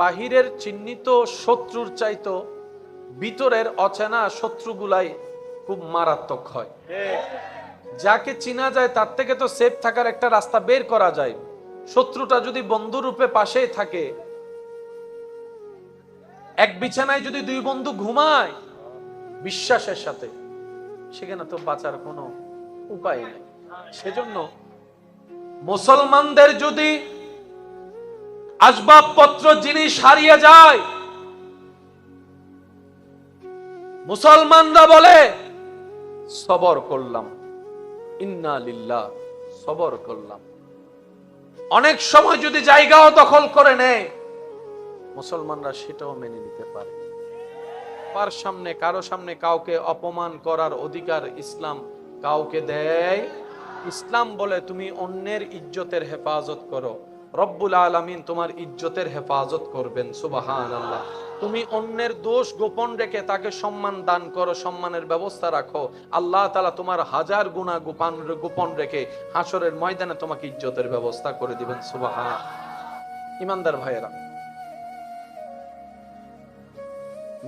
বাহিরের চিহ্নিত শত্রুর চাইতো ভিতরের অচেনা শত্রুগুলাই খুব মারাত্মক হয়। যাকে চিনা যায় তার থেকে তো সেফ থাকার একটা রাস্তা বের করা যায়। শত্রুটা যদি বন্ধু রূপে পাশেই থাকে, এক বিছানায় যদি দুই বন্ধু ঘুমায় বিশ্বাসের সাথে, সেখানে তো বাঁচার কোনো উপায় নেই। সেজন্য মুসলমানদের যদি আসবাবপত্র জিনিস হারিয়ে যায়, মুসলমানরা বলে, সবর করলাম, ইন্না লিল্লাহ, সবর করলাম। অনেক সময় যদি জায়গাও দখল করে নেয়, মুসলমানরা সেটাও মেনে নিতে পারে। কার সামনে, কারও সামনে কাউকে অপমান করার অধিকার ইসলাম কাউকে দেয়। ইসলাম বলে, তুমি অন্যের ইজ্জতের হেফাজত করো। রব্বুল আলামিন তোমার ইজ্জতের হেফাজত করবেন সুবাহান আল্লাহ তুমি অন্যের দোষ গোপন রেখে তাকে সম্মান দান করো, সম্মানের ব্যবস্থা রাখো। আল্লাহ তালা তোমার হাজার গুণা গোপান গোপন রেখে হাসরের ময়দানে তোমাকে ইজ্জতের ব্যবস্থা করে দিবেন, সুবাহান। ইমানদার ভাইয়েরা,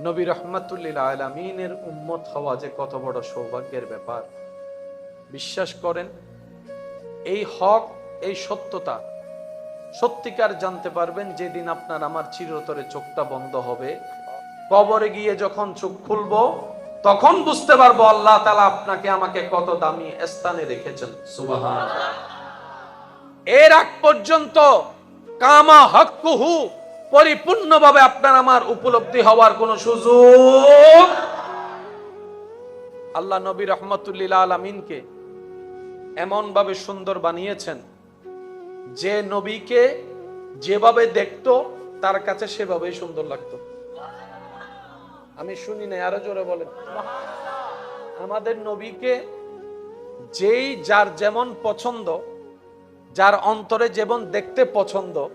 নবী রহমাতুল্লিল আলামিনের উম্মত হওয়া যে কত বড় সৌভাগ্যের ব্যাপার। বিশ্বাস করেন, এই হক, এই সত্যতা সত্যিকার জানতে পারবেন যেদিন আপনার আমার চিরতরে চোখটা বন্ধ হবে। কবরে গিয়ে যখন চোখ খুলবো, তখন বুঝতে পারব আল্লাহ তালা আপনাকে আমাকে কত দামি স্থানে রেখেছেন। এর আগ পর্যন্ত কামা হকুহু পরিপূর্ণভাবে আপনার আমার উপলব্ধি হওয়ার কোন সুযোগ আল্লাহ নবী রহমতুল্লিল আলমিনকে এমন ভাবে সুন্দর বানিয়েছেন যে নবীকে যেভাবে দেখতো, তার কাছে সেভাবেই সুন্দর লাগতো। আমি শুনি না আরও জোরে বলেন। আমাদের নবীকে যেই যার যেমন পছন্দ, যার অন্তরে যেমন দেখতে পছন্দ,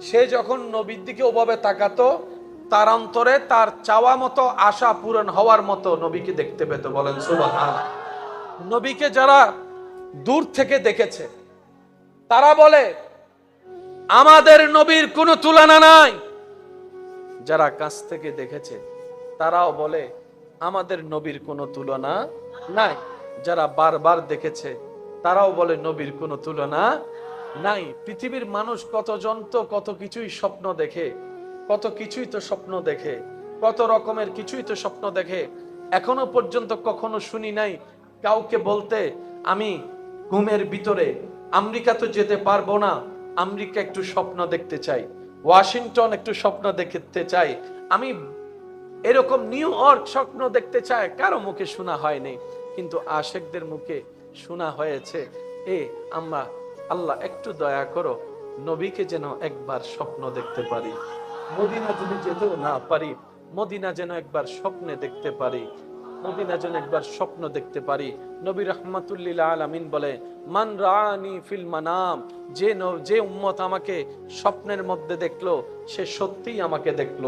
সে যখন নবীর দিকে ওভাবে তাকাতো, তার অন্তরে তার চাওয়া মতো আশা পূরণ হওয়ার মতো নবীকে দেখতে পেত। বলেন সুবাহান নবীকে যারা দূর থেকে দেখেছে তারা বলে, আমাদের নবীর কোনো তুলনা নাই। যারা কাছ থেকে দেখেছে, তারাও বলে, আমাদের নবীর কোনো তুলনা নাই। যারা বারবার দেখেছে, তারাও বলে, নবীর কোনো তুলনা নাই। পৃথিবীর মানুষ কতজন তো কত কিছুই স্বপ্ন দেখে, কত কিছুই তো স্বপ্ন দেখে, কত রকমের কিছুই তো স্বপ্ন দেখে। এখনও পর্যন্ত কখনো শুনি নাই কাউকে বলতে, আমি ঘুমের ভিতরে আমেরিকা তো যেতে পারব না। আমেরিকা একটু স্বপ্ন দেখতে চাই। ওয়াশিংটন একটু স্বপ্ন দেখতে চাই। আমি এরকম নিউ ইয়র্ক স্বপ্ন দেখতে চায় কারও মুখে শোনা হয়নি। কিন্তু আশেকদের মুখে শোনা হয়েছে, এ আমরা আল্লাহ, একটু দয়া করো। নবীকে যেন একবার স্বপ্ন দেখতে পারি। মদিনা যদি যেতেও না পারি, মদিনা যেন একবার স্বপ্নে দেখতে পারি। মদিনা যেন একবার স্বপ্ন দেখতে পারি। নবী রহমাতুল্লিল আলামিন বলে, মান রানি ফিল মানাম যে যে উম্মত আমাকে স্বপ্নের মধ্যে দেখল, সে সত্যিই আমাকে দেখল।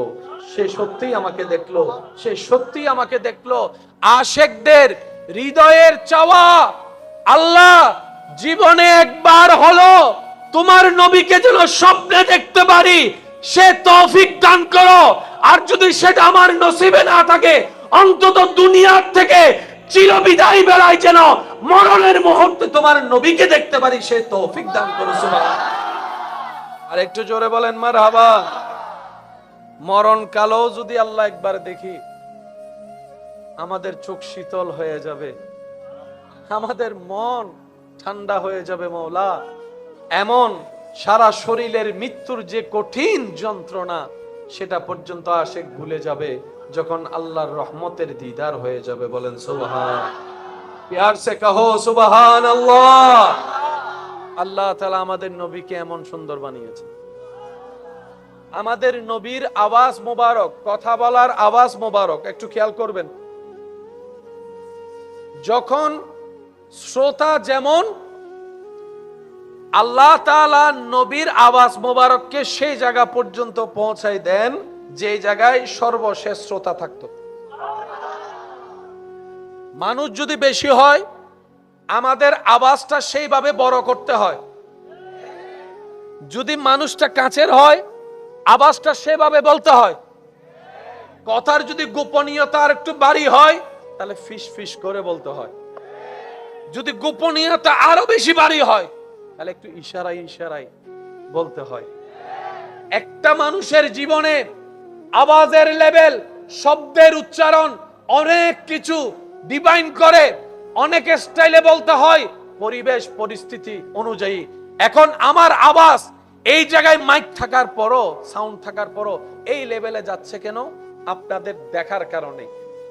সে সত্যিই আমাকে দেখল, সে সত্যিই আমাকে দেখল। আশেকদের হৃদয়ের চাওয়া আল্লাহ জীবনে একবার হলো, তোমার নবীকে যেন স্বপ্নে দেখতে পারি, সে তৌফিক দান করো। আর যদি সেটা আমার নসিবে না থাকে অন্তত দুনিয়ার থেকে চিরবিদায় বেড়ায় যেন মরণের মুহূর্তে তোমার নবীকে দেখতে পারি, সে তৌফিক দান করো সুবহান আর একটু জোরে বলেন মার হাবা মরণ কালেও যদি আল্লাহ একবার দেখি, আমাদের চোখ শীতল হয়ে যাবে, আমাদের মন ঠান্ডা হয়ে যাবে মৌলা এমন সারা শরীরের মৃত্যুর যে কঠিন যন্ত্রণা, সেটা পর্যন্ত আসে ভুলে যাবে। যখন আল্লাহর রহমতের দিদার হয়ে যাবে বলেন, সুবহান। সে আল্লাহ আল্লাহ আমাদের নবীকে এমন সুন্দর আমাদের নবীর আওয়াজ মোবারক, কথা বলার আওয়াজ মোবারক, একটু খেয়াল করবেন। যখন শ্রোতা যেমন, আল্লাহ তাআলা নবীর আওয়াজ মোবারককে সেই জায়গা পর্যন্ত পৌঁছাই দেন যে জায়গায় সর্বশেষ শ্রোতা থাকতো। মানুষ যদি বেশি হয়, আমাদের আওয়াজটা সেইভাবে বড় করতে হয়। যদি মানুষটা কাছের হয়, আওয়াজটা সেভাবে বলতে হয়। কথার যদি গোপনীয়তা আর একটু বাড়ি হয়, তাহলে ফিস ফিস করে বলতে হয়। যদি গোপনীয়তা আরও বেশি বাড়ি হয়, তাহলে একটু ইশারায় ইশারায় বলতে হয়। একটা মানুষের জীবনে আওয়াজের লেভেল, শব্দের উচ্চারণ, অনেক কিছু ডিভাইন করে। অনেক স্টাইলে বলতে হয়, পরিবেশ, পরিস্থিতি অনুযায়ী। এখন আমার আওয়াজ, এই জায়গায় মাইক থাকার পরও সাউন্ড থাকার পরও, এই লেভেলে যাচ্ছে কেন? আপনাদের দেখার কারণে।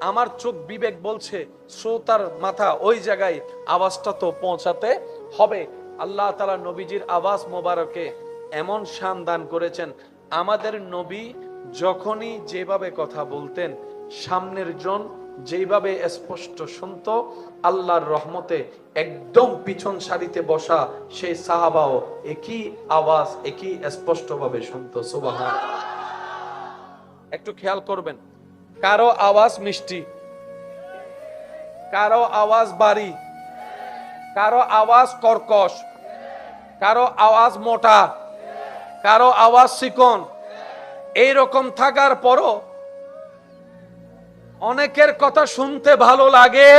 আমার চোখ বিবেক বলছে, শ্রোতার মাথা ওই জায়গায় আওয়াজটা তো পৌঁছাতে হবে। আল্লাহ তালা নবীজির আওয়াজ মোবারকে এমন শান দান করেছেন। আমাদের নবী যখনই যেভাবে কথা বলতেন, সামনের জন যেভাবে স্পষ্ট শুনত, আল্লাহর রহমতে একদম পিছন সারিতে বসা সেই সাহাবাও একই আওয়াজ, একই স্পষ্টভাবে শুনতো সুবাহান একটু খেয়াল করবেন, কারও আওয়াজ মিষ্টি, কারও আওয়াজ বাড়ি, কারও আওয়াজ কর্কশ, কারও আওয়াজ মোটা, কারও আওয়াজ চিকন এইরকম থাকার পরও অনেকের কথা শুনতে ভালো লাগে।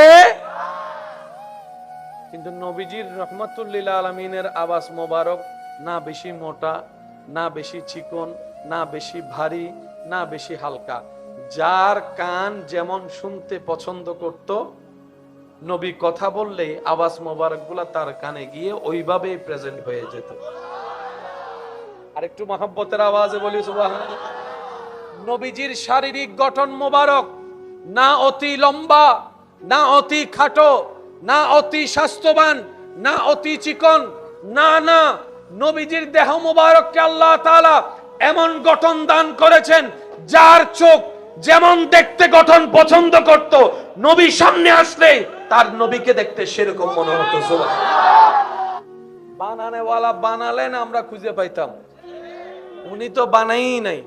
কিন্তু নবীজির রহমতুল্লিল আলমিনের আওয়াজ মোবারক, না বেশি মোটা, না বেশি চিকন, না বেশি ভারী, না বেশি হালকা। যার কান যেমন শুনতে পছন্দ করত, নবী কথা বললে আওয়াজ মোবারকগুলা তার কানে গিয়ে ওইভাবেই প্রেজেন্ট হয়ে যেত। আর একটু মহাব্বতের আওয়াজে বলি সুবাহ নবীজির শারীরিক গঠন মোবারক, না অতি লম্বা, না অতি খাটো, না অতি স্বাস্থ্যবান, না অতি চিকন, না না, নবীজির দেহ মোবারককে আল্লাহ তাআলা এমন গঠন দান করেছেন, যার চোখ যেমন দেখতে গঠন পছন্দ করত, নবী সামনে আসলে তার নবীকে দেখতে সেরকম মনে হতো। বানানেওয়ালা বানালেন, আমরা খুঁজে পাইতাম উনি তো বানাই নাই।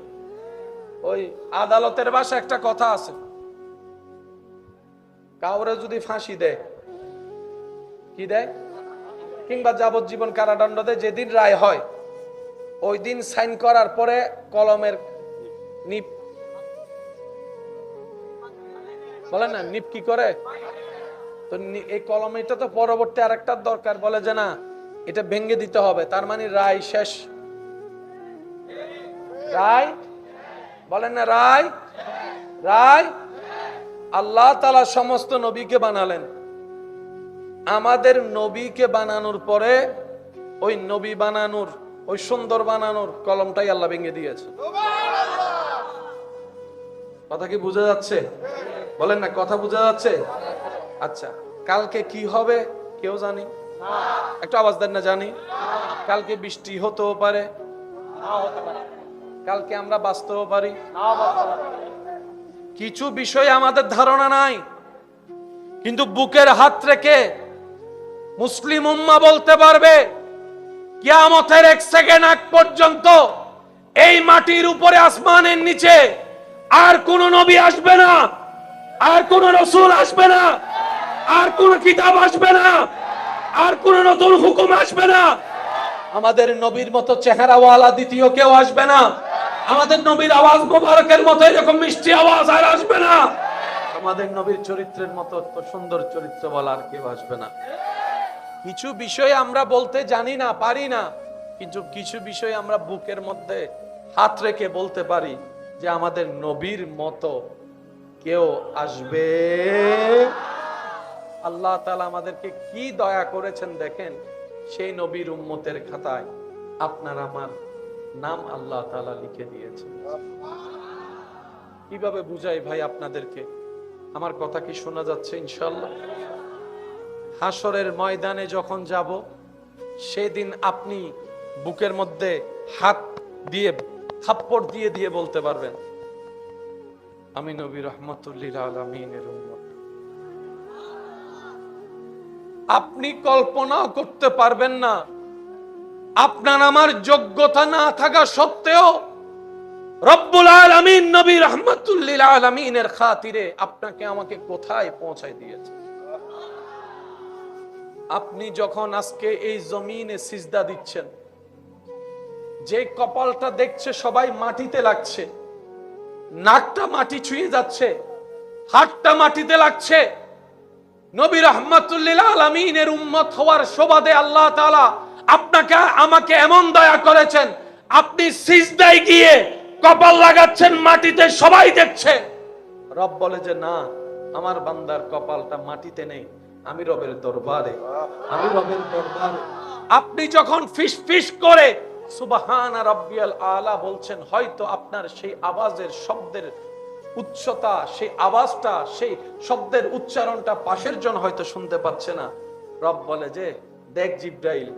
ওই আদালতের বাসা একটা কথা আছে। কাউরে যদি ফাঁসি দেয়, কি দেয়? কিংবা যাবজ্জীবন কারাদণ্ড দেয়, যেদিন রায় হয়, ওই দিন সাইন করার পরে কলমের নিপ বলেন না, নিপ কি করে? তো এই কলম এটা তো পরবর্তী আরেকটা দরকার, বলে যে না, এটা ভেঙে দিতে হবে। তার মানে রায় শেষ। রায়? বলেন না রায়? রায়? আল্লাহ তালা সমস্ত নবীকে বানালেন। আমাদের নবীকে বানানোর পরে ওই নবী বানানোর, ওই সুন্দর বানানোর কলমটাই আল্লাহ ভেঙে দিয়েছে। কথা কি বোঝা যাচ্ছে? বলেন না, কথা বোঝা যাচ্ছে? আচ্ছা কালকে কি হবে কেউ জানি? একটু আওয়াজ দেন না জানি? কালকে বৃষ্টি হতেও পারে। কালকে আমরা বাঁচতেও পারি। কিছু বিষয় আমাদের ধারণা নাই। কিন্তু বুকের হাত রেখে মুসলিম উম্মা বলতে পারবে কিয়ামতের এক সেকেন্ড আগ পর্যন্ত এই মাটির উপরে আসমানের নিচে আর কোন নবী আসবে না আর কোন রসুল আসবে না আর কোন কিতাব আসবে না আর কোন নতুন হুকুম আসবে না। আমাদের নবীর মতো চেহারাওয়ালা দ্বিতীয় কেউ আসবে না। আমাদের নবীর আওয়াজ মোবারকের মতো, এরকম মিষ্টি আওয়াজ আর আসবে না। আমাদের নবীর চরিত্রের মতো তো সুন্দর চরিত্র বলা আর কেউ আসবে না। কিছু বিষয় আমরা বলতে জানি না, পারি না, কিন্তু কিছু বিষয় আমরা বুকের মধ্যে হাত রেখে বলতে পারি যে আমাদের নবীর মতো কেউ আসবে। আল্লাহ তালা আমাদেরকে কি দয়া করেছেন দেখেন, সেই নবীর উম্মতের খাতায় আপনার আমার নাম আল্লাহ তাআলা লিখে দিয়েছেন। কীভাবে বুঝাই ভাই আপনাদেরকে? আমার কথা কি শোনা যাচ্ছে ইনশাল্লাহ হাসরের ময়দানে যখন যাব, সেদিন আপনি বুকের মধ্যে হাত দিয়ে থাপ্পড় দিয়ে দিয়ে বলতে পারবেন, আমি নবী রহমতুল্লিল আলমিনের উম্মত। আপনি কল্পনাও করতে পারবেন না আপনার আমার যোগ্যতা না থাকা সত্ত্বেও রব্বুল আলামিন নবী রহমতুল্লিল আলমিনের খাতিরে আপনাকে আমাকে কোথায় পৌঁছায় দিয়েছে? আপনি যখন আজকে এই জমিনে সিজদা দিচ্ছেন, যে কপালটা দেখছে সবাই মাটিতে লাগছে, নাকটা মাটি ছুঁয়ে যাচ্ছে, হাতটা মাটিতে লাগছে, নবী রহমতুল্লিল আলমিনের উম্মত হওয়ার শোভাদে আল্লাহ তাআলা আপনাকে আমাকে এমন দয়া করেছেন আপনি সিজদায় গিয়ে কপাল লাগাচ্ছেন মাটিতে সবাই দেখছে। রব বলে যে না আমার বান্দার কপালটা মাটিতে নেই আমি রবের দরবারে আমি রবের দরবারে। আপনি যখন ফিস ফিস করে সুবাহান রব্বিয়াল আলা বলছেন হয়তো আপনার সেই আওয়াজের শব্দের উচ্চতা সেই আওয়াজটা সেই শব্দের উচ্চারণটা পাশের জন হয়তো শুনতে পাচ্ছে না। রব বলে যে দেখ জিব্রাইল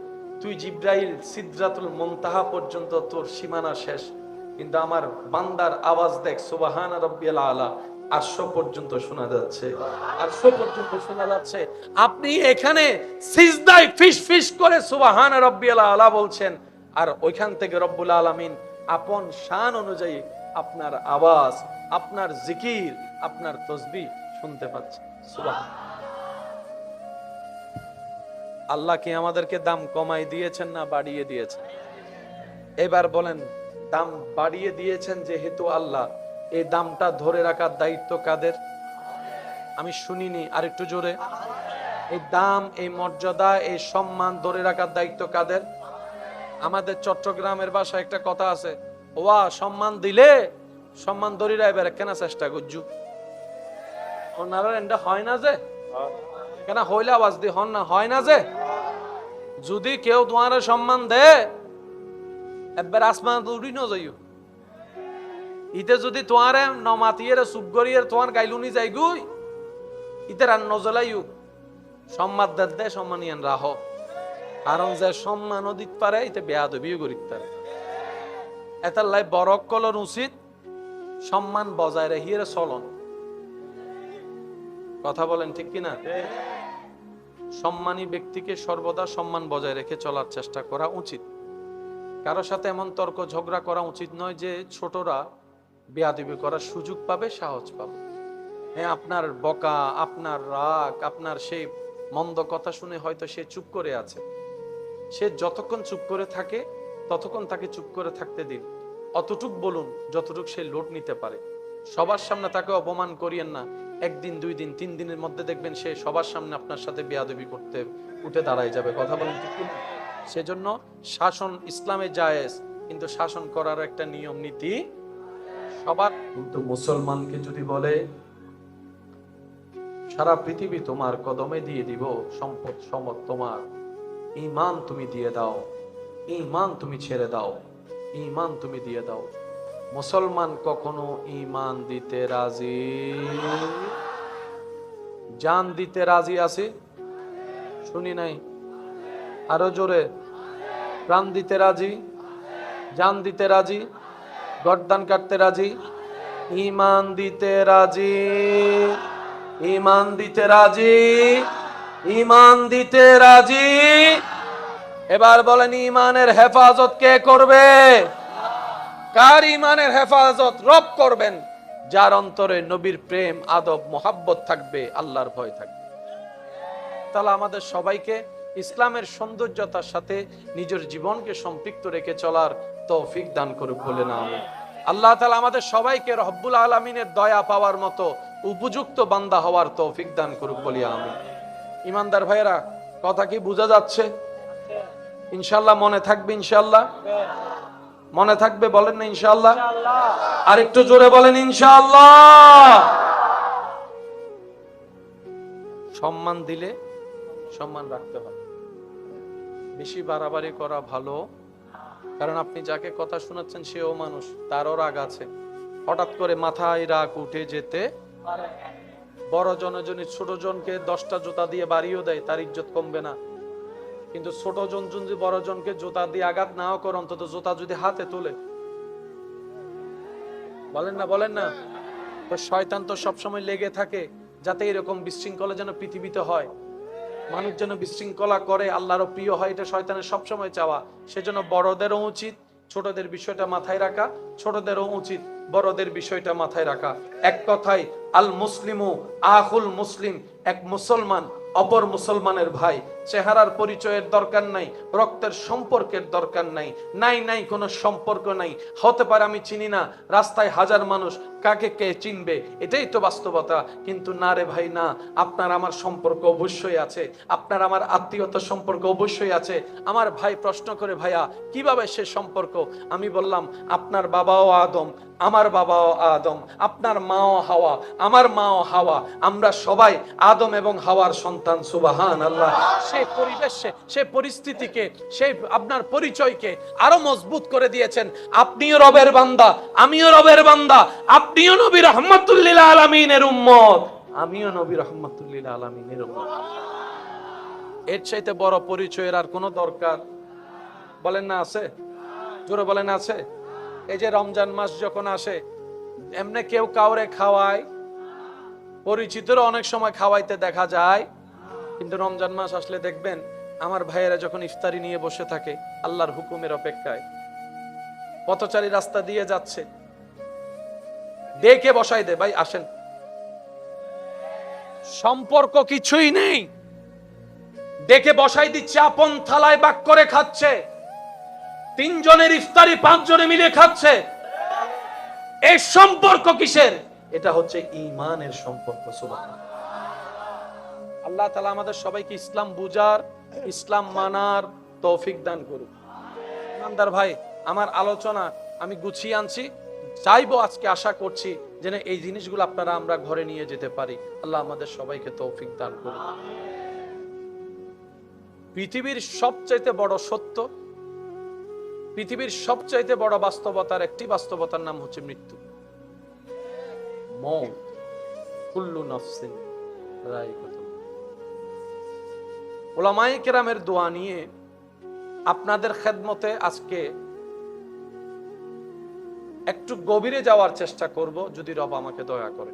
তুই জিব্রাইল সিদ্রাতুল মুনতাহা পর্যন্ত তোর সীমানা শেষ। কিন্তু আমার বান্দার আওয়াজ দেখ, সুবাহান রব্বিয়াল আলা পর্যন্ত শোনা যাচ্ছে। পর্যন্ত শোনা যাচ্ছে। আপনি এখানে সিজদায় ফিস ফিস করে সুবাহান রব্বিয়াল আলা বলছেন। আর ওইখান থেকে রব্বুল আলামিন আপন শান অনুযায়ী আপনার আওয়াজ, আপনার জিকির, আপনার তসবি শুনতে পাচ্ছে। সুবহান। আল্লাহ কি আমাদেরকে দাম কমাই দিয়েছেন না বাড়িয়ে দিয়েছেন? এবার বলেন দাম বাড়িয়ে দিয়েছেন যেহেতু আল্লাহ এই দামটা ধরে রাখার দায়িত্ব কাদের? আমি শুনিনি আর একটু জোরে। এই দাম এই মর্যাদা এই সম্মান ধরে রাখার দায়িত্ব কাদের? আমাদের চট্টগ্রামের বাসায় একটা কথা আছে ওয়া সম্মান দিলে সম্মান ধরে রাখবে কেন চেষ্টা করছু ওনারা এটা হয় না যে? কেন হইলে আওয়াজ দি হন না হয় না যে? যদি কেউ তোমার সম্মান দে আসমান উড়ি ন ইতে যদি তোমারে নমাতিয়ে চুপ করিয়ে তোমার গাইলুনি যাই গুই ইতে রান নজলাইও। সম্মান দে দে সম্মান ইয়ান রাহ। কারণ যে সম্মান দিতে পারে, ইতে বেয়া দবিও করিতে পারে। এটার লাই বরক কলর উচিত, সম্মান বজায় রেহিয়ে চলন। কথা বলেন ঠিক কিনা? সম্মানী ব্যক্তিকে সর্বদা সম্মান বজায় রেখে চলার চেষ্টা করা উচিত। কারোর সাথে এমন তর্ক ঝগড়া করা উচিত নয় যে ছোটরা বেয়াদবি করার সুযোগ পাবে, সাহস পাবে। হ্যাঁ আপনার বকা, আপনার রাগ, আপনার সেই মন্দ কথা শুনে হয়তো সে চুপ করে আছে। সে যতক্ষণ চুপ করে থাকে, ততক্ষণ তাকে চুপ করে থাকতে দিন। অতটুক বলুন, যতটুক সে লোট নিতে পারে। সবার সামনে তাকে অপমান করিয়েন না। একদিন, দুই দিন, তিন দিনের মধ্যে দেখবেন সে সবার সামনে আপনার সাথে বেয়াদবি করতে, উঠে দাঁড়ায় যাবে। কথা বলেন সেজন্য শাসন ইসলামে জায়েজ, কিন্তু শাসন করার একটা নিয়ম, নীতি সবার। কিন্তু মুসলমানকে যদি বলে, সারা পৃথিবী তোমার কদমে দিয়ে দিব, সম্পদ সম্পদ তোমার। ইমান তুমি দিয়ে দাও ইমান তুমি ছেড়ে দাও ইমান তুমি দিয়ে দাও। মুসলমান কখনো ইমান দিতে রাজি? জান দিতে রাজি আছে? শুনি নাই। আরও জোরে। প্রাণ দিতে রাজি? জান দিতে রাজি? গরদান কাটতে রাজি? ইমান দিতে রাজি? ইমান দিতে রাজি? ইমান দিতে রাজি? এবার বলেন ইমানের হেফাজত কে করবে? কার ইমানের হেফাজত? রব করবেন। যার অন্তরে নবীর প্রেম, আদব, মোহাব্বত থাকবে, আল্লাহর ভয় থাকবে। তাহলে আমাদের সবাইকে ইসলামের সৌন্দর্যতার সাথে নিজের জীবনকে সম্পৃক্ত রেখে চলার তৌফিক দান করুক বলে না। আল্লাহ তালা আমাদের সবাইকে রব্বুল আলমিনের দয়া পাওয়ার মতো উপযুক্ত বান্দা হওয়ার তৌফিক দান করুক বলি আমি ইমানদার ভাইয়েরা, কথা কি বোঝা যাচ্ছে? ইনশাল্লাহ মনে থাকবে ইনশাল্লাহ মনে থাকবে বলেন না ইনশাল্লাহ আর একটু জোরে বলেন ইনশাল্লাহ সম্মান দিলে সম্মান রাখতে হবে বেশি বাড়াবাড়ি করা ভালো। কারণ আপনি যাকে কথা শোনাচ্ছেন সেও মানুষ তারও রাগ আছে। হঠাৎ করে মাথায় রাগ উঠে যেতে বড় জনজনী ছোট জনকে দশটা জুতা দিয়ে বাড়িও দেয় তার ইজ্জত কমবে না। কিন্তু ছোট জন যদি বড় জনকে জুতা দিয়ে আঘাত নাও করে, অন্তত জোতা যদি হাতে তোলে। বলেন না বলেন না। তো শয়তান তো সবসময় লেগে থাকে, যাতে এরকম বিশৃঙ্খলা যেন পৃথিবীতে হয়। মানুষ যেন বিশৃঙ্খলা করে, আল্লাহরও প্রিয় হয়, এটা শয়তানের সবসময় চাওয়া। সেজন্য বড়দেরও উচিত ছোটদের বিষয়টা মাথায় রাখা, ছোটদেরও উচিত বড়দের বিষয়টা মাথায় রাখা। এক কথায় আল মুসলিমু আহুল মুসলিম, এক মুসলমান অপর মুসলমানের ভাই। চেহারার পরিচয়ের দরকার নাই, রক্তের সম্পর্কের দরকার নাই নাই নাই কোনো সম্পর্ক নাই। হতে পারে আমি চিনি না, রাস্তায় হাজার মানুষ কাকে কে চিনবে, এটাই তো বাস্তবতা। কিন্তু না রে ভাই, না, আপনার আমার সম্পর্ক অবশ্যই আছে, আপনার আমার আত্মীয়তা সম্পর্ক অবশ্যই আছে। আমার ভাই প্রশ্ন করে, ভাইয়া, কীভাবে সে সম্পর্ক? আমি বললাম, আপনার বাবাও আদম, আমার বাবাও আদম, আপনার মাও হাওয়া, আমার মাও হাওয়া, আমরা সবাই আদম এবং হাওয়ার সন্তান সুবাহান আল্লাহ সেই পরিবেশে, সেই পরিস্থিতিকে, সেই আপনার পরিচয়কে আরও মজবুত করে দিয়েছেন। আপনিও রবের বান্দা, আমিও রবের বান্দা, আপনিও নবী রহমতুল্লিল আলমিনের উম্মত। আমিও নবী রহমতুল্লিল আলমিনের উম্মত। এর চাইতে বড় পরিচয়ের আর কোনো দরকার? বলেন না আছে? জোরে বলেন আছে? এই যে রমজান মাস যখন আসে, এমনি কেউ কাউরে খাওয়ায়, পরিচিতরা অনেক সময় খাওয়াইতে দেখা যায় কিন্তু রমজান মাস আসলে দেখবেন, আমার ভাইয়েরা যখন ইফতারি নিয়ে বসে থাকে, আল্লাহর হুকুমের অপেক্ষায়। পথচারী রাস্তা দিয়ে যাচ্ছে। ডেকে বসাই দে? ভাই, আসেন। সম্পর্ক কিছুই নেই। ডেকে বসাই দিচ্ছে, আপন থালায় বাক করে খাচ্ছে। তিনজনের ইফতারি পাঁচজনে মিলে খাচ্ছে। এই সম্পর্ক কিসের? এটা হচ্ছে ইমানের সম্পর্ক, সুবহানাল্লাহ। আল্লাহ তালা আমাদের সবাইকে ইসলাম বুজার ইসলাম মানার তৌফিক দান করুক। ইমানদার ভাই, আমার আলোচনা আমি গুছিয়ে আনছি। চাইব আজকে আশা করছি যেন এই জিনিসগুলো আপনারা আমরা ঘরে নিয়ে যেতে পারি। আল্লাহ আমাদের সবাইকে তৌফিক দান করুক। পৃথিবীর সবচাইতে বড় সত্য, পৃথিবীর সবচাইতে বড় বাস্তবতার একটি বাস্তবতার নাম হচ্ছে মৃত্যু। মৌত। কুল্লু নফসিন রায়িকাতুল ওলামাই কেরামের দোয়া নিয়ে আপনাদের খেদমতে আজকে একটু গভীরে যাওয়ার চেষ্টা করব, যদি রব আমাকে দয়া করে।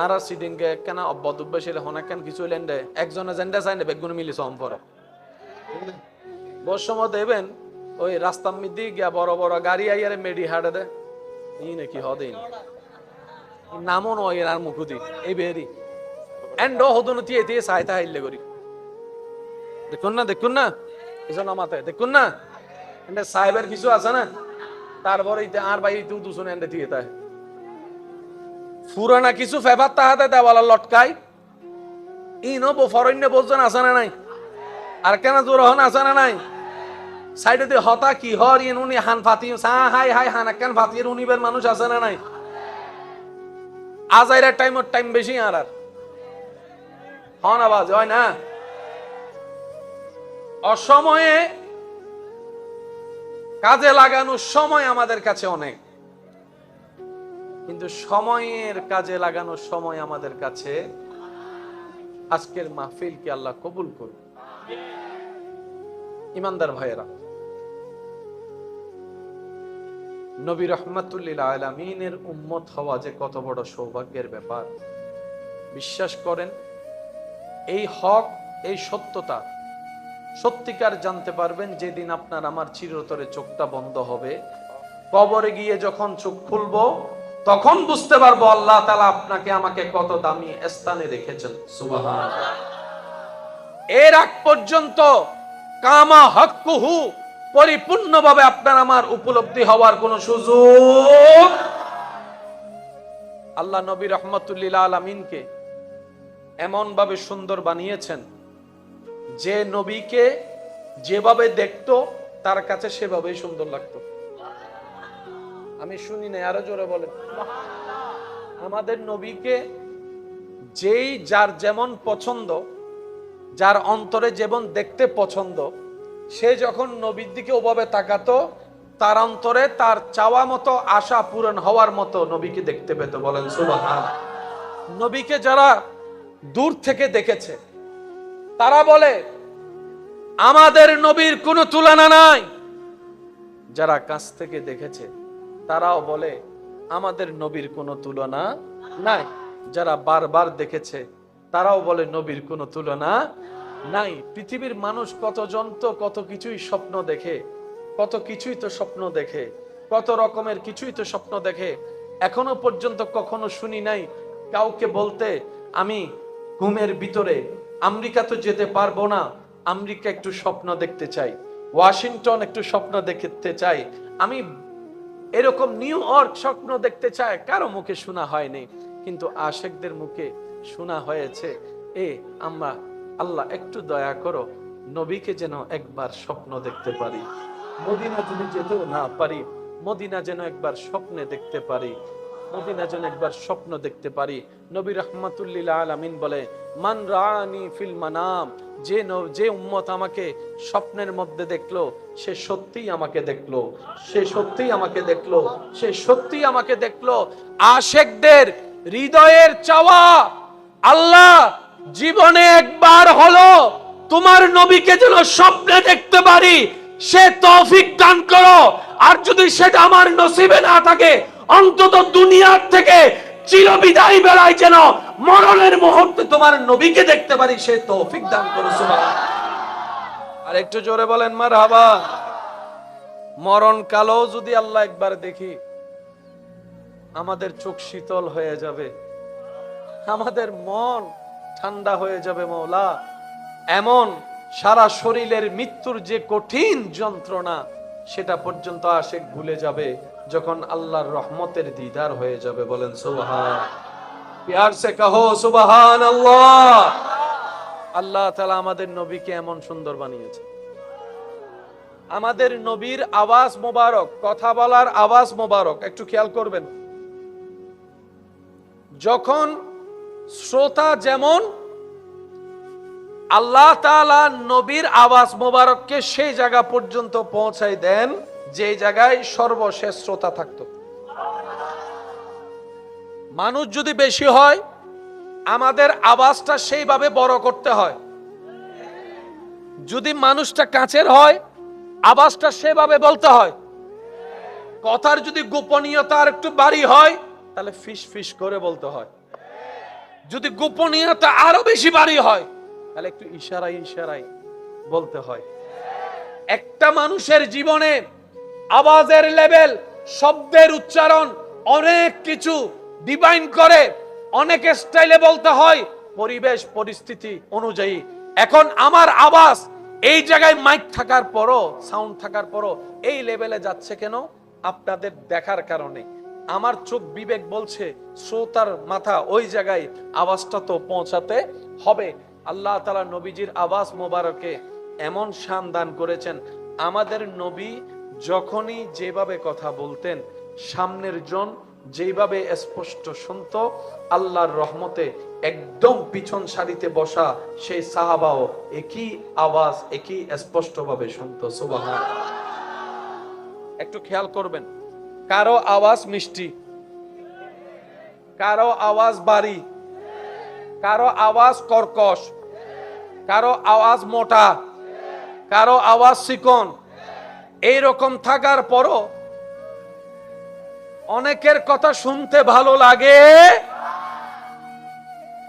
আর আর সিডিংকে কেন অব্বদ অভ্যাসের হনাকেন কিছু লেন্ডে একজনে জেন্ডে চাই না, বেগুন মিলি সম পরে। বসময় দেবেন, ওই রাস্তার মধ্যে গিয়া বড় বড় গাড়ি আইয়ারে মেডি হাটে দে। ই নাকি হদেন নামও নয় আর মুখুদি, এই বেরি। এন্ড হদন তিয়ে তিয়ে সাইতা হাইলে করি। দেখুন না দেখুন না। এসব নামাতে দেখুন না। এন্ডে সাহেবের কিছু আছে না? তারপরে আর ভাই তু দুশো এন্ডে দিয়ে তাই ফুরানা কিছু ফেভার তাহাতে দেওয়ালা লটকাই ইনো বফরণ্য বোঝন আছে না নাই? আর কেন জোর আছে না নাই? সাইডে দিয়ে হতা কি হর, ইন উনি হান ফাতি, সা হাই হাই হান, কেন ফাতির উনিবের মানুষ আছে না নাই? আজাইরা টাইমর টাইম বেশি আর আর। হন আওয়াজ, হয় না? অসময়ে কাজে লাগানোর সময় আমাদের কাছে অনেক। কিন্তু সময়ের কাজে লাগানোর সময় আমাদের কাছে আজকের মাহফিলকে আল্লাহ কবুল করুন ইমানদার ভাইয়েরা, নবী রহমাতুল্লিল আলমিনের উম্মত হওয়া যে কত বড় সৌভাগ্যের ব্যাপার। বিশ্বাস করেন, এই হক, এই সত্যতা সত্যিকার জানতে পারবেন যেদিন আপনার আমার চিরতরে চোখটা বন্ধ হবে। কবরে গিয়ে যখন চোখ খুলবো, তখন বুঝতে পারব আল্লাহ তালা আপনাকে আমাকে কত দামি স্থানে রেখেছেন। এর আগ পর্যন্ত কামা হকুহু পরিপূর্ণভাবে আপনার আমার উপলব্ধি হওয়ার কোন সুযোগ আল্লাহ নবী রহমতুল্লিল আলমিনকে এমন ভাবে সুন্দর বানিয়েছেন যে নবীকে যেভাবে দেখতো, তার কাছে সেভাবেই সুন্দর লাগতো। আমি শুনি না আরও জোরে বলেন। আমাদের নবীকে যেই যার যেমন পছন্দ, যার অন্তরে যেমন দেখতে পছন্দ, সে যখন নবীর দিকে ওভাবে তাকাতো, তার অন্তরে তার চাওয়া মতো আশা পূরণ হওয়ার মতো নবীকে দেখতে পেত, বলেন সুবহান নবীকে যারা দূর থেকে দেখেছে তারা বলে, আমাদের নবীর কোনো তুলনা নাই। যারা কাছ থেকে দেখেছে, তারাও বলে, আমাদের নবীর কোনো তুলনা নাই। যারা বারবার দেখেছে, তারাও বলে, নবীর কোনো তুলনা নাই। পৃথিবীর মানুষ কতজন তো কত কিছুই স্বপ্ন দেখে, কত কিছুই তো স্বপ্ন দেখে, কত রকমের কিছুই তো স্বপ্ন দেখে। এখনও পর্যন্ত কখনো শুনি নাই কাউকে বলতে, আমি ঘুমের ভিতরে আমেরিকা তো যেতে পারব না, আমেরিকা একটু স্বপ্ন দেখতে চাই, ওয়াশিংটন একটু স্বপ্ন দেখতে চাই। আমি এরকম নিউ ইয়র্ক স্বপ্ন দেখতে চায় কারও মুখে শোনা হয়নি, কিন্তু আশেকদের মুখে শোনা হয়েছে, এ আমরা আল্লাহ একটু দয়া করো, নবীকে যেন একবার স্বপ্ন দেখতে পারি। মদিনা যদি যেতেও না পারি, মদিনা যেন একবার স্বপ্নে দেখতে পারি। মদিনা যেন একবার স্বপ্ন দেখতে পারি। নবী রহমাতুল্লিল আলামিন বলে, মান রানি ফিল মানাম যে যে উম্মত আমাকে স্বপ্নের মধ্যে দেখল, সে সত্যিই আমাকে দেখল, সে সত্যিই আমাকে দেখল, সে সত্যিই আমাকে দেখল। আশেকদের হৃদয়ের চাওয়া আল্লাহ জীবনে একবার হলো, তোমার নবীকে যেন স্বপ্নে দেখতে পারি, সে তৌফিক দান করো। আর যদি সেটা আমার নসিবে না থাকে অন্তত দুনিয়ার থেকে চিরবিদায় বেলায় যেন মরণের মুহূর্তে তোমার নবীকে দেখতে পারি, সে তৌফিক দান করো আর একটু জোরে বলেন মার হাবা মরণ কালো যদি আল্লাহ একবার দেখি, আমাদের চোখ শীতল হয়ে যাবে। আমাদের মন ঠান্ডা হয়ে যাবে, মৌলা। এমন সারা শরীরের মৃত্যুর যে কঠিন যন্ত্রণা, সেটা পর্যন্ত আসে ভুলে যাবে। যখন আল্লাহর রহমতের দিদার হয়ে যাবে, বলেন, সুবহান। প্যার সে কহো সুবহান আল্লাহ আল্লাহ তাআলা আমাদের নবীকে এমন সুন্দর বানিয়েছে আমাদের নবীর আওয়াজ মোবারক, কথা বলার আওয়াজ মোবারক, একটু খেয়াল করবেন। যখন শ্রোতা যেমন, আল্লাহ তাআলা নবীর আওয়াজ মোবারককে সেই জায়গা পর্যন্ত পৌঁছাই দেন যে জায়গায় সর্বশেষ শ্রোতা থাকতো। মানুষ যদি বেশি হয়, আমাদের আওয়াজটা সেইভাবে বড় করতে হয়। যদি মানুষটা কাছের হয়, আওয়াজটা সেভাবে বলতে হয়। কথার যদি গোপনীয়তা আর একটু বাড়ি হয়, তাহলে ফিস ফিস করে বলতে হয়। যদি গোপনীয়তা আরও বেশি বাড়ি হয়, তাহলে একটু ইশারাই ইশারাই বলতে হয়। একটা মানুষের জীবনে আওয়াজের লেভেল, শব্দের উচ্চারণ, অনেক কিছু ডিভাইন করে। অনেক স্টাইলে বলতে হয়, পরিবেশ, পরিস্থিতি অনুযায়ী। এখন আমার আওয়াজ, এই জায়গায় মাইক থাকার পরও সাউন্ড থাকার পরও, এই লেভেলে যাচ্ছে কেন? আপনাদের দেখার কারণে। আমার চোখ বিবেক বলছে, শ্রোতার মাথা ওই জায়গায় আওয়াজটা তো পৌঁছাতে হবে। আল্লাহ তালা নবীজির আওয়াজ মোবারকে এমন শান দান করেছেন। আমাদের নবী যখনই যেভাবে কথা বলতেন, সামনের জন যেভাবে স্পষ্ট শুনতো, আল্লাহর রহমতে একদম পিছন সারিতে বসা সেই সাহাবাও একই আওয়াজ, একই স্পষ্টভাবে শুনতো সুবহান একটু খেয়াল করবেন, কারও আওয়াজ মিষ্টি, কারও আওয়াজ বাড়ি, কারও আওয়াজ কর্কশ, কারও আওয়াজ মোটা, কারও আওয়াজ চিকন এইরকম থাকার পরও অনেকের কথা শুনতে ভালো লাগে।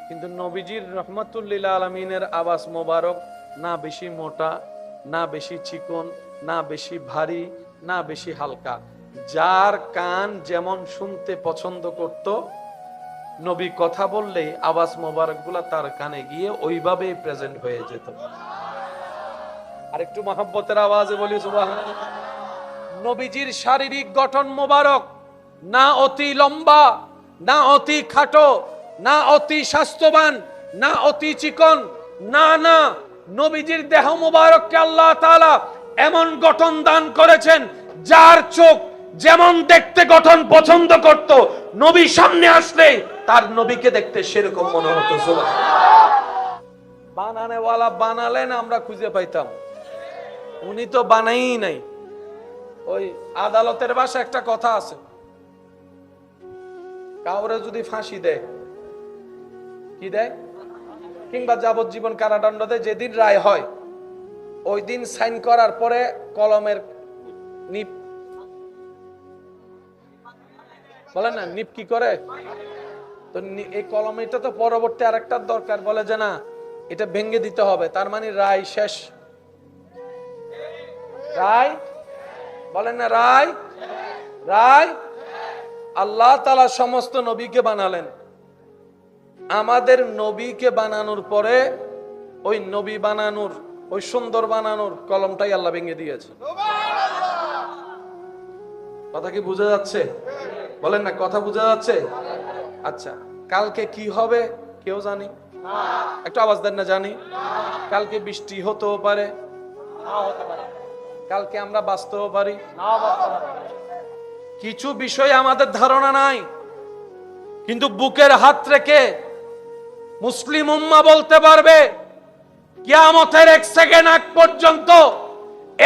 কিন্তু নবীজির রহমতুল্লিল আলমিনের আওয়াজ মোবারক, না বেশি মোটা, না বেশি চিকন, না বেশি ভারী, না বেশি হালকা। যার কান যেমন শুনতে পছন্দ করত, নবী কথা বললেই আওয়াজ মোবারক তার কানে গিয়ে ওইভাবেই প্রেজেন্ট হয়ে যেত। আর একটু মহাব্বতের আওয়াজে বলি, সুবহানাল্লাহ নবীজির শারীরিক গঠন মোবারক, না অতি লম্বা, না অতি খাটো, না অতি স্বাস্থ্যবান, না অতি চিকন, না না, নবীজির দেহ মোবারককে আল্লাহ তাআলা এমন গঠন দান করেছেন, যার চোখ যেমন দেখতে গঠন পছন্দ করত, নবী সামনে আসলে তার নবীকে দেখতে সেরকম মনে হতো। বানানেওয়ালা বানালেন, আমরা খুঁজে পাইতাম উনি তো বানাই নাই। ওই আদালতের বাসা একটা কথা আছে। কাউরে যদি ফাঁসি দেয়, কি দেয়? কিংবা যাবজ্জীবন কারাদণ্ড দেয়, যেদিন রায় হয়, ওই দিন সাইন করার পরে কলমের নিপ বলে না, নিপ কি করে? তো এই কলম এটা তো পরবর্তী আরেকটা দরকার, বলে যে না, এটা ভেঙে দিতে হবে। তার মানে রায় শেষ। রায়? বলেন না, রায়? রায়? আল্লাহ তালা সমস্ত নবীকে বানালেন। আমাদের নবীকে বানানোর পরে ওই নবী বানানোর, ওই সুন্দর বানানোর কলমটাই আল্লাহ ভেঙে দিয়েছে। কথা কি বোঝা যাচ্ছে? বলেন না, কথা বোঝা যাচ্ছে? আচ্ছা কালকে কি হবে কেউ জানি? একটু আওয়াজ দেন না, জানি। কালকে বৃষ্টি হতেও পারে। কালকে আমরা বাঁচতেও পারি। কিছু বিষয় আমাদের ধারণা নাই। কিন্তু বুকের হাত রেখে মুসলিম উম্মা বলতে পারবে, কিয়ামতের এক সেকেন্ড আগ পর্যন্ত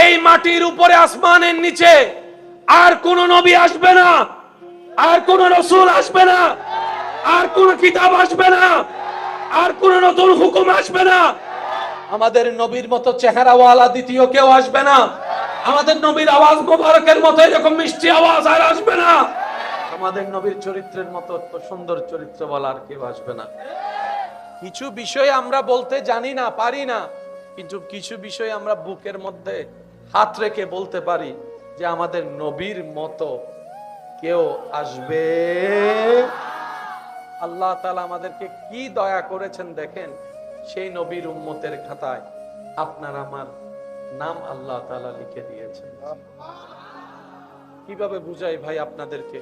এই মাটির উপরে, আসমানের নিচে আর কোন নবী আসবে না, আর কোন রসুল আসবে না, আর কোন কিতাব আসবে না, আর কোন নতুন হুকুম আসবে না। আমাদের নবীর মতো চেহারাওয়ালা দ্বিতীয় কেউ আসবে না। আমাদের নবীর আওয়াজ মোবারকের মতো, এরকম মিষ্টি আওয়াজ আর আসবে না। আমাদের নবীর চরিত্রের মতো এত সুন্দর চরিত্র বলা আর কেউ আসবে না। কিছু বিষয় আমরা বলতে জানি না, পারি না, কিন্তু কিছু বিষয় আমরা বুকের মধ্যে হাত রেখে বলতে পারি যে আমাদের নবীর মতো কেউ আসবে। আল্লাহ তালা আমাদেরকে কি দয়া করেছেন দেখেন, সেই নবীর উম্মতের খাতায় আপনার আমার নাম আল্লাহ তালা লিখে দিয়েছেন। কীভাবে বুঝাই ভাই আপনাদেরকে?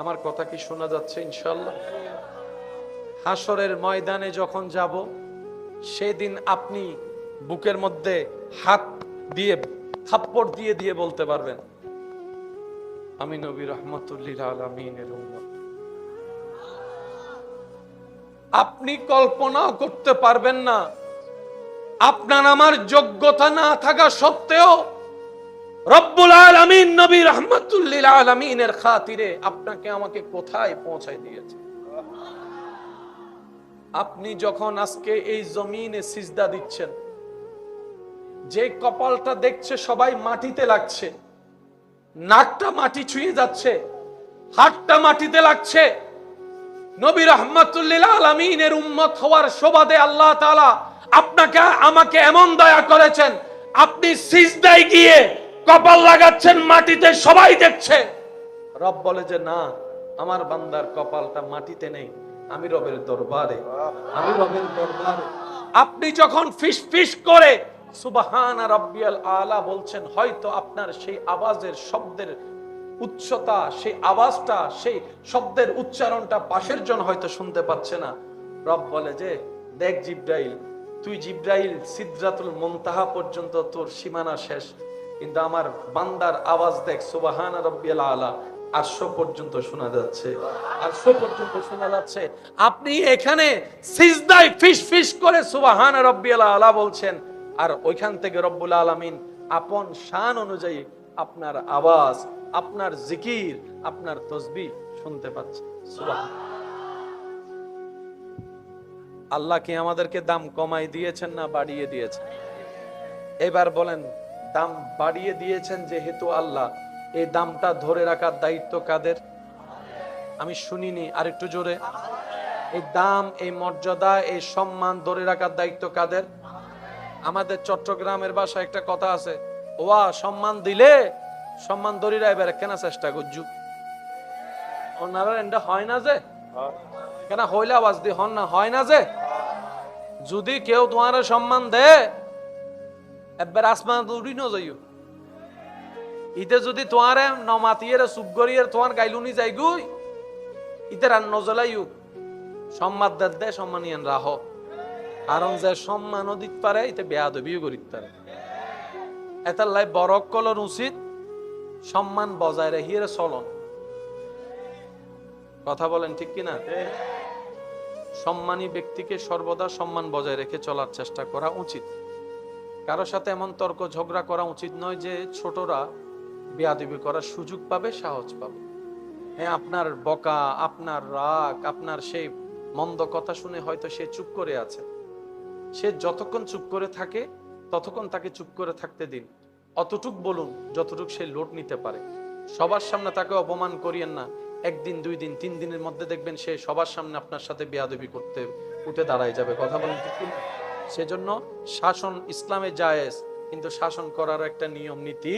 আমার কথা কি শোনা যাচ্ছে ইনশাল্লাহ হাসরের ময়দানে যখন যাব, সেদিন আপনি বুকের মধ্যে হাত দিয়ে, থাপ্পড় দিয়ে দিয়ে বলতে পারবেন, আমি নবী রহমতুল্লিল আলমিনের আপনি কল্পনাও করতে পারবেন না আপনার আমার যোগ্যতা না থাকা সত্ত্বেও রব্বুল আলামিন নবী রহমতুল্লিল আলমিনের খাতিরে আপনাকে আমাকে কোথায় পৌঁছায় দিয়েছে? আপনি যখন আজকে এই জমিনে সিজদা দিচ্ছেন, যে কপালটা দেখছে সবাই মাটিতে লাগছে, নাকটা মাটি ছুঁয়ে যাচ্ছে, হাতটা মাটিতে লাগছে, নবী রহমতুল্লিল আলমিনের উম্মত হওয়ার সুবাদে আল্লাহ তাআলা আপনাকে, আমাকে এমন দয়া করেছেন, আপনি সিজদায় গিয়ে কপাল লাগাচ্ছেন, মাটিতে সবাই দেখছে। রব বলে যে, না, আমার বান্দার কপালটা মাটিতে নেই, আমি রবের দরবারে, আমি রবের দরবারে। আপনি যখন ফিস ফিস করে সুবাহান রব্বিয়াল আলা বলছেন, হয়তো আপনার সেই আওয়াজের শব্দের উচ্চতা, সেই আওয়াজটা, সেই শব্দের উচ্চারণটা পাশের জন হয়তো শুনতে পাচ্ছে না। রব বলে যে, দেখ জিব্রাইল তুই জিব্রাইল সিদ্রাতুল মুনতাহা পর্যন্ত তোর সীমানা শেষ। কিন্তু আমার বান্দার আওয়াজ দেখ, সুবাহান রব্বিয়াল আলা আলা বলছেন। আর ওইখান থেকে রব্বুল আলামিন আপন শান অনুযায়ী আপনার আওয়াজ, আপনার জিকির, আপনার তসবি শুনতে পাচ্ছে। সুবহান। আল্লাহ কি আমাদেরকে দাম কমাই দিয়েছেন না বাড়িয়ে দিয়েছেন? এবার বলেন দাম বাড়িয়ে দিয়েছেন যেহেতু আল্লাহ এই দামটা ধরে রাখার দায়িত্ব কাদের? আমি শুনিনি আরেকটু জোরে। এই দাম এই মর্যাদা এই সম্মান ধরে রাখার দায়িত্ব কাদের? আমাদের চট্টগ্রামের ভাষায় একটা কথা আছে ওয়া সম্মান দিলে সম্মান ধরে রাখবে কেন চেষ্টা করছু ওনারা এটা হয় না যে? কেন হইলে আওয়াজ দি হন না হয় না যে? যদি কেউ তোমার সম্মান দে আসমান উড়ি ন ইতে যদি তোমার নমাতিয়ে চুপ করিয়ে তোমার গাইলুনি যাই গুই ইতে রান নজলাইও। সম্মান দে সম্মানিয়ান রাহ। কারণ যে সম্মানও দিতে পারে এতে বেয়াদবিও করিতে পারে। এটার লাই বরক কলন উচিত, সম্মান বজায় রেহিয়ে চলন। কথা বলেন ঠিক কিনা? সম্মানী ব্যক্তিকে সর্বদা সম্মান বজায় রেখে চলার চেষ্টা করা উচিত। কারোর সাথে এমন তর্ক ঝগড়া করা উচিত নয় যে ছোটরা বেয়াদবি করার সুযোগ পাবে, সাহস পাবে। হ্যাঁ আপনার বকা, আপনার রাগ, আপনার সেই মন্দ কথা শুনে হয়তো সে চুপ করে আছে। সে যতক্ষণ চুপ করে থাকে, ততক্ষণ তাকে চুপ করে থাকতে দিন। অতটুক বলুন, যতটুক সে লোড নিতে পারে। সবার সামনে তাকে অপমান করিয়েন না। একদিন, দুই দিন, তিন দিনের মধ্যে দেখবেন সে সবার সামনে আপনার সাথে বেয়াদবি করতে, উঠে দাঁড়ায় যাবে কথা বলেন ঠিক? সেজন্য শাসন ইসলামে জায়েজ, কিন্তু শাসন করার একটা নিয়ম, নীতি